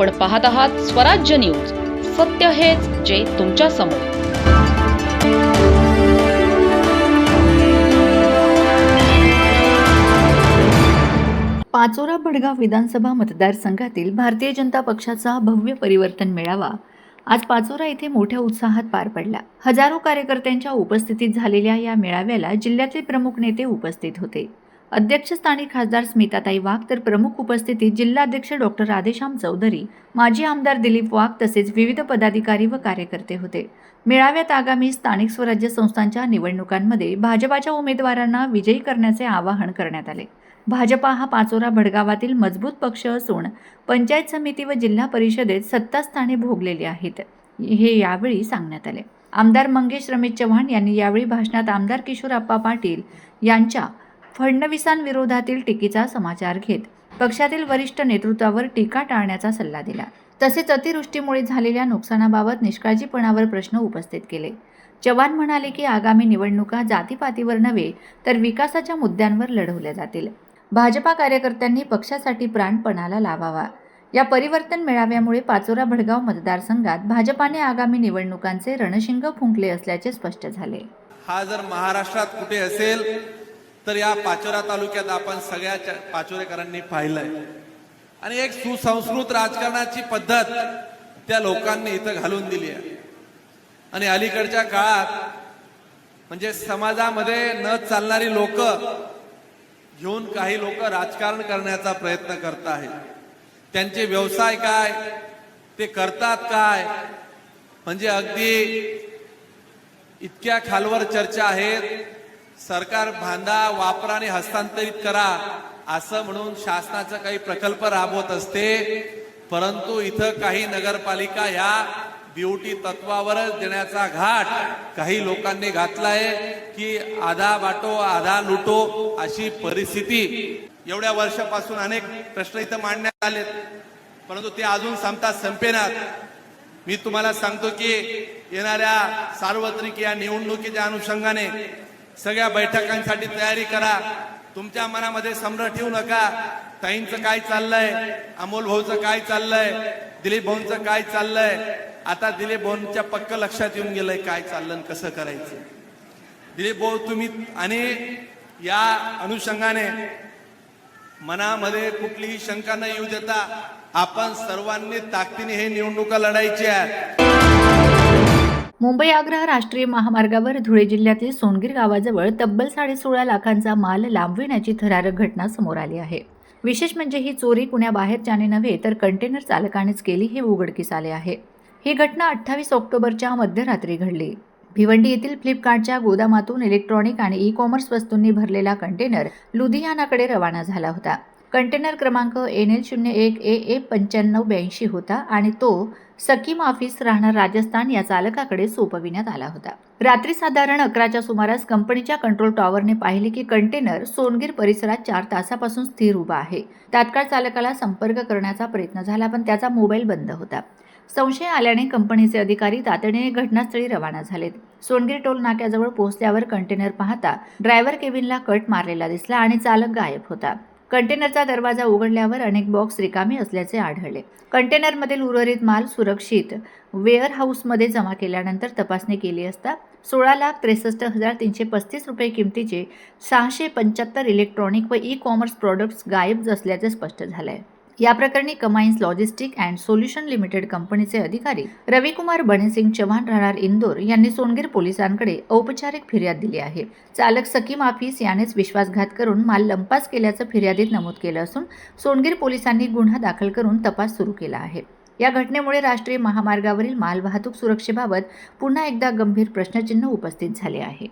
आपण पाहत आहात स्वराज्य न्यूज. सत्य हेच जे तुमच्यासमोर. पाचोरा भडगाव विधानसभा मतदारसंघातील भारतीय जनता पक्षाचा भव्य परिवर्तन मेळावा आज पाचोरा येथे मोठ्या उत्साहात पार पडला. हजारो कार्यकर्त्यांच्या उपस्थितीत झालेल्या या मेळाव्याला जिल्ह्यातले प्रमुख नेते उपस्थित होते. अध्यक्षस्थानी खासदार स्मिताताई वाघ तर प्रमुख उपस्थितीत जिल्हाध्यक्ष डॉक्टर राधेश्याम चौधरी माजी आमदार दिलीप वाघ तसेच विविध पदाधिकारी व कार्यकर्ते होते. मेळाव्यात आगामी स्थानिक स्वराज्य संस्थांच्या निवडणुकांमध्ये भाजपाच्या उमेदवारांना विजयी करण्याचे आवाहन करण्यात आले. भाजपा हा पाचोरा भडगावातील मजबूत पक्ष असून पंचायत समिती व जिल्हा परिषदेत सत्तास्थाने भोगलेली आहेत हे यावेळी सांगण्यात आले. आमदार मंगेश रमेश चव्हाण यांनी यावेळी भाषणात आमदार किशोर आप्पा पाटील यांच्या फडणवीसांविरोधातील टीकेचा समाचार घेत पक्षातील वरिष्ठ नेतृत्वावर टीका टाळण्याचा सल्ला दिला. तसेच अतिवृष्टीमुळे झालेल्या नुकसानाबाबत निष्काळजीपणावर प्रश्न उपस्थित केले. चव्हाण म्हणाले की आगामी निवडणुका जातीपातीवर नव्हे तर विकासाच्या मुद्द्यांवर लढवल्या जातील. भाजपा कार्यकर्त्यांनी पक्षासाठी प्राणपणाला लावावा. या परिवर्तन मेळाव्यामुळे पाचोरा भडगाव मतदारसंघात भाजपाने आगामी निवडणुकांचे रणशिंग फुंकले असल्याचे स्पष्ट झाले. हा जर महाराष्ट्रात कुठे असेल तर या पाचोरा तालुक्यात आपण सगळ्या पाचोरेकरांनी पाहिलंय. आणि एक सुसंस्कृत राजकारणाची पद्धत त्या लोकांनी इथं घालून दिली आहे. आणि अलीकडच्या काळात म्हणजे समाजामध्ये न चालणारी लोक घेऊन काही लोक राजकारण करण्याचा प्रयत्न करत आहेत. त्यांचे व्यवसाय काय ते करतात काय? म्हणजे अगदी इतक्या खालवर चर्चा आहेत सरकार बांधा वापरा आणि हस्तांतरित करा असं म्हणून शासनाचा काही प्रकल्प राबवत असते. परंतु इथं काही नगरपालिका या ब्युटी तत्वावरच देण्याचा घाट काही लोकांनी घातलाय की आधा बाटो आधा लुटो अशी परिस्थिती. एवढ्या वर्षापासून अनेक प्रश्न इथं मांडण्यात आलेत. परंतु ते अजून संपता संपेनात. मी तुम्हाला सांगतो की येणाऱ्या सार्वत्रिक या निवडणुकीच्या अनुषंगाने सगळ्या बैठकांसाठी तयारी करा. तुमच्या मनामध्ये संभ्र ठेवू नका. ताईंचं काय चाललंय? अमोल भाऊचं काय चाललंय? दिलीप भाऊंचं काय चाललंय? आता दिलीप भाऊंच्या पक्क लक्षात येऊन गेलंय काय चाललं आणि कसं करायचं. दिलीप भाऊ तुम्ही आणि या अनुषंगाने मनामध्ये कुठलीही शंका न येऊ देता आपण सर्वांनी ताकदीने हे निवडणुका लढायची आहे मुंबई आग्रह राष्ट्रीय महामार्गावर धुळे जिल्ह्यातील सोनगीर गावाजवळ तब्बल साडेसोळा लाखांचा माल लांबविण्याची थरारक घटना समोर आली आहे. विशेष म्हणजे ही चोरी कुण्याबाहेरच्याने नव्हे तर कंटेनर चालकानेच केली हे उघडकीस आले आहे. ही घटना अठ्ठावीस ऑक्टोबरच्या मध्यरात्री घडली. भिवंडी येथील फ्लिपकार्टच्या गोदामातून इलेक्ट्रॉनिक आणि ई कॉमर्स वस्तूंनी भरलेला कंटेनर लुधियानाकडे रवाना झाला होता. कंटेनर क्रमांक एन एल शून्य एक ए ए पंच्याण्णव ब्याऐंशी होता आणि तो सकीम ऑफिस राहणार राजस्थान या चालकाकडे सोपविण्यात आला होता. रात्री साधारण अकराच्या सुमारास कंपनीच्या कंट्रोल टॉवरने पाहिले की कंटेनर सोनगीर परिसरात चार तासापासून स्थिर उभा आहे. तात्काळ चालकाला संपर्क करण्याचा प्रयत्न झाला पण त्याचा मोबाईल बंद होता. संशय आल्याने कंपनीचे अधिकारी तातडीने घटनास्थळी रवाना झालेत. सोनगीर टोल नाक्याजवळ पोहोचल्यावर कंटेनर पाहता ड्रायव्हर केबिनला कट मारलेला दिसला आणि चालक गायब होता. कंटेनरचा दरवाजा उघडल्यावर अनेक बॉक्स रिकामे असल्याचे आढळले. कंटेनरमधील उर्वरित माल सुरक्षित वेअर हाऊसमध्ये जमा केल्यानंतर तपासणी केली असता सोळा लाख त्रेसष्ट हजार तीनशे पस्तीस रुपये किमतीचे सहाशे पंच्याहत्तर इलेक्ट्रॉनिक व ई कॉमर्स प्रॉडक्ट्स गायब असल्याचे स्पष्ट झाले आहे या प्रकरणी Cummins logistic and solution limited कंपनीचे अधिकारी रविकुमार बनेसिंग चव्हाण राहणार इंदोर यांनी सोनगीर पोलिसांकडे औपचारिक फिर्याद दिली आहे. चालक सकीम आफिस यानेच विश्वासघात करून माल लंपास केल्याचं फिर्यादीत नमूद केलं असून सोनगीर पोलिसांनी गुन्हा दाखल करून तपास सुरू केला आहे. या घटनेमुळे राष्ट्रीय महामार्गावरील मालवाहतूक सुरक्षेबाबत पुन्हा एकदा गंभीर प्रश्नचिन्ह उपस्थित झाले आहे.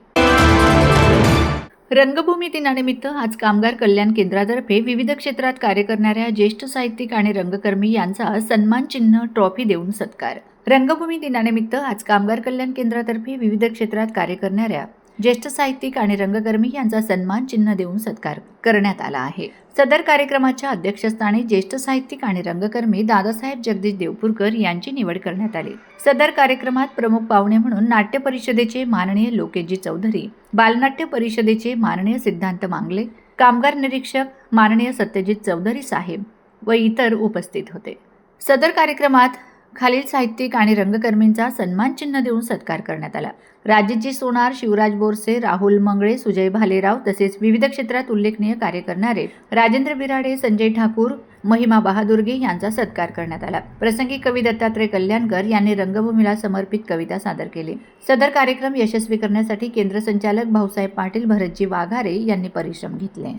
रंगभूमी दिनानिमित्त आज कामगार कल्याण केंद्रातर्फे विविध क्षेत्रात कार्य करणाऱ्या ज्येष्ठ साहित्यिक आणि रंगकर्मी यांचा सन्मान चिन्ह ट्रॉफी देऊन सत्कार. रंगभूमी दिनानिमित्त आज कामगार कल्याण केंद्रातर्फे विविध क्षेत्रात कार्य करणाऱ्या ज्येष्ठ साहित्यिक आणि रंगकर्मी यांचा सन्मान चिन्ह देऊन सत्कार करण्यात आला आहे. सदर कार्यक्रमाच्या अध्यक्षस्थानी ज्येष्ठ साहित्यिक आणि रंगकर्मी दादासाहेब जगदीश देवपूरकर यांची निवड करण्यात आली. सदर कार्यक्रमात प्रमुख पाहुणे म्हणून नाट्य परिषदेचे माननीय लोकेशजी चौधरी बालनाट्य परिषदेचे माननीय सिद्धांत मांगले कामगार निरीक्षक माननीय सत्यजित चौधरी साहेब व इतर उपस्थित होते. सदर कार्यक्रमात खालील साहित्यिक आणि रंगकर्मींचा सन्मान चिन्ह देऊन सत्कार करण्यात आला. राजेशजी सोनार शिवराज बोरसे राहुल मंगळे सुजय भालेराव तसेच विविध क्षेत्रात उल्लेखनीय कार्य करणारे राजेंद्र बिराडे संजय ठाकूर महिमा बहादुर्गे यांचा सत्कार करण्यात आला. प्रसंगी कवी दत्तात्रय कल्याणकर यांनी रंगभूमीला समर्पित कविता सादर केली. सदर कार्यक्रम यशस्वी करण्यासाठी केंद्र संचालक भाऊसाहेब पाटील भरतजी वाघारे यांनी परिश्रम घेतले.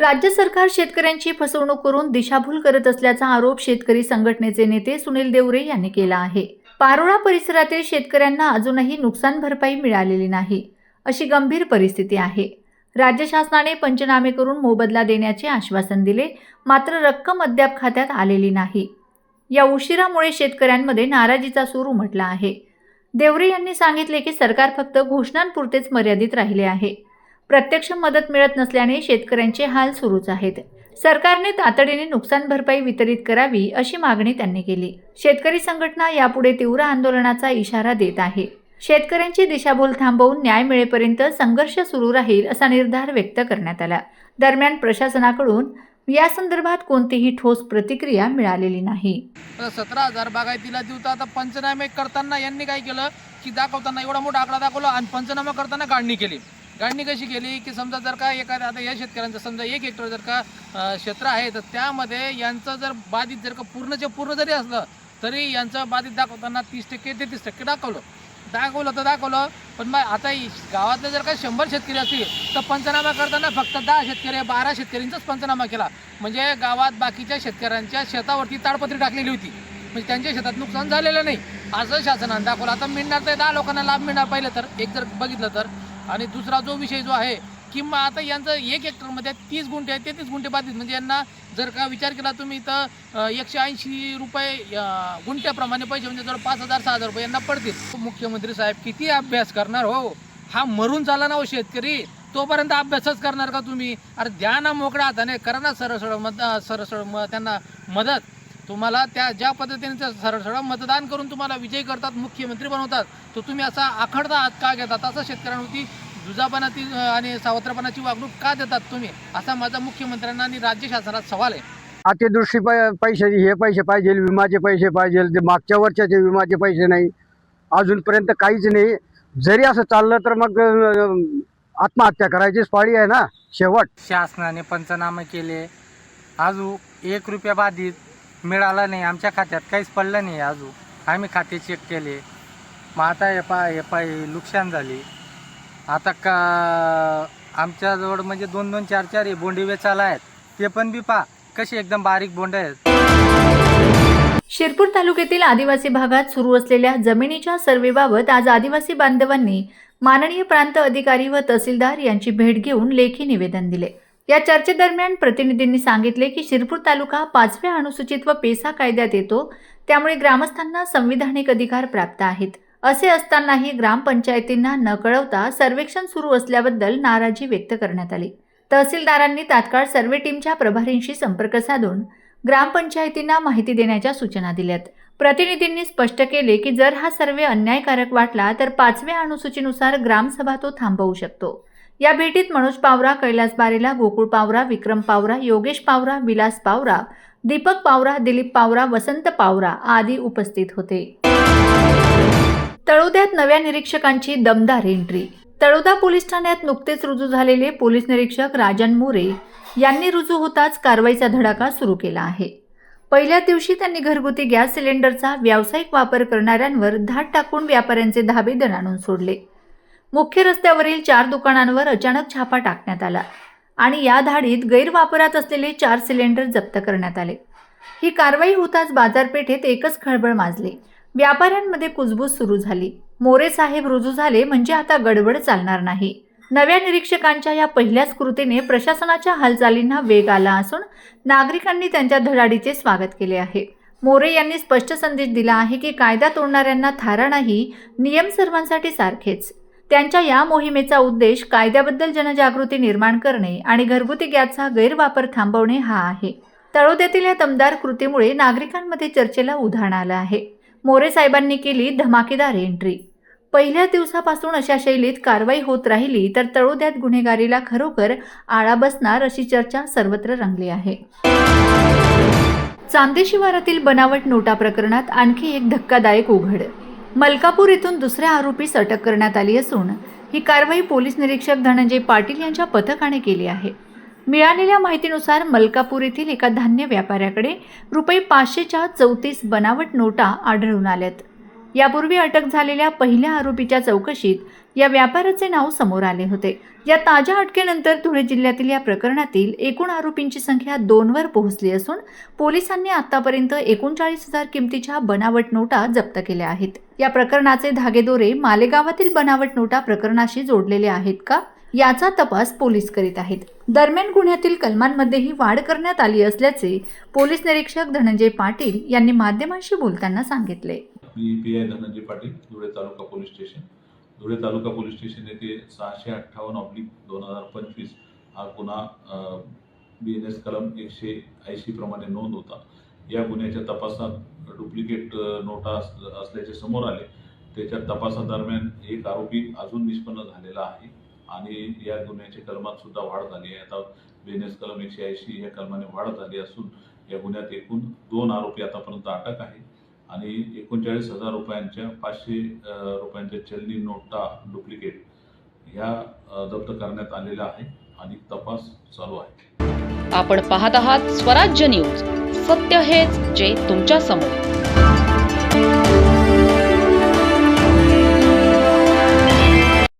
राज्य सरकार शेतकऱ्यांची फसवणूक करून दिशाभूल करत असल्याचा आरोप शेतकरी संघटनेचे नेते सुनील देवरे यांनी केला आहे. पारोळा परिसरातील शेतकऱ्यांना अजूनही नुकसान भरपाई मिळालेली नाही अशी गंभीर परिस्थिती आहे. राज्य शासनाने पंचनामे करून मोबदला देण्याचे आश्वासन दिले मात्र रक्कम अद्याप खात्यात आलेली नाही. या उशिरामुळे शेतकऱ्यांमध्ये नाराजीचा सूर उमटला आहे. देवरे यांनी सांगितले की सरकार फक्त घोषणांपुरतेच मर्यादित राहिले आहे. प्रत्यक्ष मदत मिळत नसल्याने शेतकऱ्यांचे हाल सुरूच आहेत. सरकारने तातडीने नुकसान भरपाई वितरित करावी अशी मागणी त्यांनी केली. शेतकरी संघटना यापुढे तीव्र आंदोलनाचा इशारा देत आहे. शेतकऱ्यांची दिशाभूल थांबवून न्याय मिळेपर्यंत संघर्ष सुरू राहील असा निर्धार व्यक्त करण्यात आला. दरम्यान प्रशासनाकडून या संदर्भात कोणतीही ठोस प्रतिक्रिया मिळालेली नाही. सतरा हजार बागायतीला देऊ आता पंचनामे करताना यांनी काय केलं? की दाखवताना एवढा मोठा आकडा दाखवला आणि पंचनामा करताना काढणी केली. गाडणी कशी केली की समजा जर का एखाद्या आता या शेतकऱ्यांचं समजा एक हेक्टर जर का क्षेत्र आहे तर त्यामध्ये यांचं जर बाधित जर का पूर्णच्या पूर्ण जरी असलं तरी यांचं बाधित दाखवताना तीस टक्के तेहतीस टक्के दाखवलं. दाखवलं तर दाखवलं पण मग आता गावातले जर का शंभर शेतकरी असतील तर पंचनामा करताना फक्त दहा शेतकरी बारा शेतकऱ्यांचाच पंचनामा केला. म्हणजे गावात बाकीच्या शेतकऱ्यांच्या शेतावरती ताडपत्री टाकलेली होती. म्हणजे त्यांच्या शेतात नुकसान झालेलं नाही. असं शासनानं दाखवलं. आता मिळणार तर दहा लोकांना लाभ मिळणार. पाहिलं तर एक जर बघितलं तर आणि दुसरा जो विषय जो आहे किंवा आता यांचं एक हेक्टरमध्ये तीस गुंठे आहेत तेहतीस गुंठे बाधित. म्हणजे यांना जर का विचार केला तुम्ही तर एकशे ऐंशी रुपये गुंठ्याप्रमाणे पैसे म्हणजे जवळ पाच हजार सहा हजार रुपये यांना पडतील. मुख्यमंत्री साहेब किती अभ्यास करणार हो? हा मरून झाला ना हो शेतकरी. तोपर्यंत अभ्यासच करणार का तुम्ही? अरे द्या ना मोकळ्या हाताने करा ना सरळ सरळ मत सरळ सरळ म त्यांना मदत. तुम्हाला त्या ज्या पद्धतीने ते सरळ सरळ मतदान करून तुम्हाला विजयी करतात मुख्यमंत्री बनवतात तर तुम्ही असा आखडता हात का घेतात? असं शेतकऱ्यांवरती जुजापणाची आणि सावत्रपणाची वागणूक का देतात तुम्ही? असा माझा मुख्यमंत्र्यांना आणि राज्य शासनात सवाल आहे. अतिदृष्टी पै- पैसे हे पैसे पाहिजे विमाचे पैसे पाहिजे ते मागच्या वर्षाचे विमाचे पैसे नाही. अजूनपर्यंत काहीच नाही. जरी असं चाललं तर मग आत्महत्या करायचीच पाळी आहे ना शेवट. शासनाने पंचनामे केले. अजून एक रुपया बाधित. मिळाला नाही आमच्या खात्यात काहीच पडलं नाही अजून. आम्ही खाते चेक केले. मग आता हे पा हे पाय नुकसान झाली. आता का आमच्याजवळ म्हणजे दोन दोन चार चार हे बोंडे वेचायला आहेत. ते पण बी पा कसे एकदम बारीक बोंड आहेत. शिरपूर तालुक्यातील आदिवासी भागात सुरू असलेल्या जमिनीच्या सर्वेबाबत आज आदिवासी बांधवांनी माननीय प्रांत अधिकारी व तहसीलदार यांची भेट घेऊन लेखी निवेदन दिले. या चर्चेदरम्यान प्रतिनिधींनी सांगितले की शिरपूर तालुका पाचव्या अनुसूचित व पेसा कायद्यात येतो त्यामुळे ग्रामस्थांना संविधानिक अधिकार प्राप्त आहेत. असे असतानाही ग्रामपंचायतींना न कळवता सर्वेक्षण सुरू असल्याबद्दल नाराजी व्यक्त करण्यात आली. तहसीलदारांनी तात्काळ सर्वे टीमच्या प्रभारींशी संपर्क साधून ग्रामपंचायतींना माहिती देण्याच्या सूचना दिल्यात. प्रतिनिधींनी स्पष्ट केले की जर हा सर्वे अन्यायकारक वाटला तर पाचव्या अनुसूचीनुसार ग्रामसभा तो थांबवू शकतो. या भेटीत मनोज पावरा कैलास बारेला गोकुळ पावरा विक्रम पावरा योगेश पावरा विलास पावरा दीपक पावरा दिलीप पावरा वसंत पावरा आदी उपस्थित होते. तळोद्यात नव्या निरीक्षकांची दमदार एंट्री. तळोदा पोलीस ठाण्यात नुकतेच रुजू झालेले पोलीस निरीक्षक राजन मोरे यांनी रुजू होताच कारवाईचा धडाका सुरू केला आहे. पहिल्या दिवशी त्यांनी घरगुती गॅस सिलेंडरचा व्यावसायिक वापर करणाऱ्यांवर धाड टाकून व्यापाऱ्यांचे धाबे दणाणून सोडले. मुख्य रस्त्यावरील चार दुकानांवर अचानक छापा टाकण्यात आला आणि या धाडीत गैरवापरात असलेले चार सिलेंडर जप्त करण्यात आले. ही कारवाई होताच बाजारपेठेत एकच खळबळ माजली. व्यापाऱ्यांमध्ये कुजबूज सुरू झाली. मोरे साहेब रुजू झाले म्हणजे आता गडबड चालणार नाही. नव्या निरीक्षकांच्या या पहिल्याच कृतीने प्रशासनाच्या हालचालींना वेग आला असून नागरिकांनी त्यांच्या धडाडीचे स्वागत केले आहे. मोरे यांनी स्पष्ट संदेश दिला आहे की कायदा तोडणाऱ्यांना थारा नाही नियम सर्वांसाठी सारखेच. त्यांच्या या मोहिमेचा उद्देश कायद्याबद्दल जनजागृती निर्माण करणे आणि घरगुती गॅसचा गैरवापर थांबवणे हा आहे. तळोद्यातील या दमदार कृतीमुळे नागरिकांमध्ये चर्चेला उधाण आलं आहे. मोरे साहेबांनी केली धमाकेदार एंट्री. पहिल्या दिवसापासून अशा शैलीत कारवाई होत राहिली तर तळोद्यात गुन्हेगारीला खरोखर आळा बसणार अशी चर्चा सर्वत्र रंगली आहे. चांदे शिवारातील बनावट नोटा प्रकरणात आणखी एक धक्कादायक उघड. मलकापूर येथून दुसऱ्या आरोपीस अटक करण्यात आली असून ही कारवाई पोलीस निरीक्षक धनंजय पाटील यांच्या पथकाने केली आहे. मिळालेल्या माहितीनुसार मलकापूर येथील एका धान्य व्यापाऱ्याकडे रुपये पाचशेच्या चौतीस बनावट नोटा आढळून आल्यात. यापूर्वी अटक झालेल्या पहिल्या आरोपीच्या चौकशीत या व्यापाऱ्याचे नाव समोर आले होते. या ताज्या अटकेनंतर धुळे जिल्ह्यातील या प्रकरणातील एकूण आरोपींची संख्या दोनवर पोहोचली असून पोलिसांनी आतापर्यंत एकोणचाळीस हजार किमतीच्या बनावट नोटा जप्त केल्या आहेत. या प्रकरणाचे धागेदोरे मालेगावातील बनावट नोटा प्रकरणाशी जोडलेले आहेत का? याचा तपास पोलीस करीत आहेत. दरम्यान गुन्ह्यातील कलमांमध्येही वाढ करण्यात आली असल्याचे पोलीस निरीक्षक धनंजय पाटील यांनी माध्यमांशी बोलताना सांगितले. मी Dhananjay Patil Dhule taluka police station. Dhule taluka police station येथे सहाशे अठ्ठावन्न ऑब्लिक दोन हजार पंचवीस हा गुन्हा बी एन एस कलम एकशे ऐंशी प्रमाणे नोंद होता. या गुन्ह्याच्या तपासात डुप्लिकेट नोटा अस- असल्याचे समोर आले. त्याच्या तपासादरम्यान एक आरोपी अजून निष्पन्न झालेला आहे आणि या गुन्ह्याच्या कलमात सुद्धा वाढ झाली आहे. आता बेनेस कलम एकशे ऐंशी या कलमाने वाढ झाली असून या गुन्ह्यात एकूण दोन आरोपी आतापर्यंत अटक आहे आणि एकोणचाळीस हजार रुपयांच्या पाचशे रुपयांच्या चलनी नोटा डुप्लिकेट ह्या जप्त करण्यात आलेल्या आहे आणि तपास चालू आहे. आपण पाहत आहात स्वराज्य न्यूज. सत्य हेच जे तुमच्यासमोर.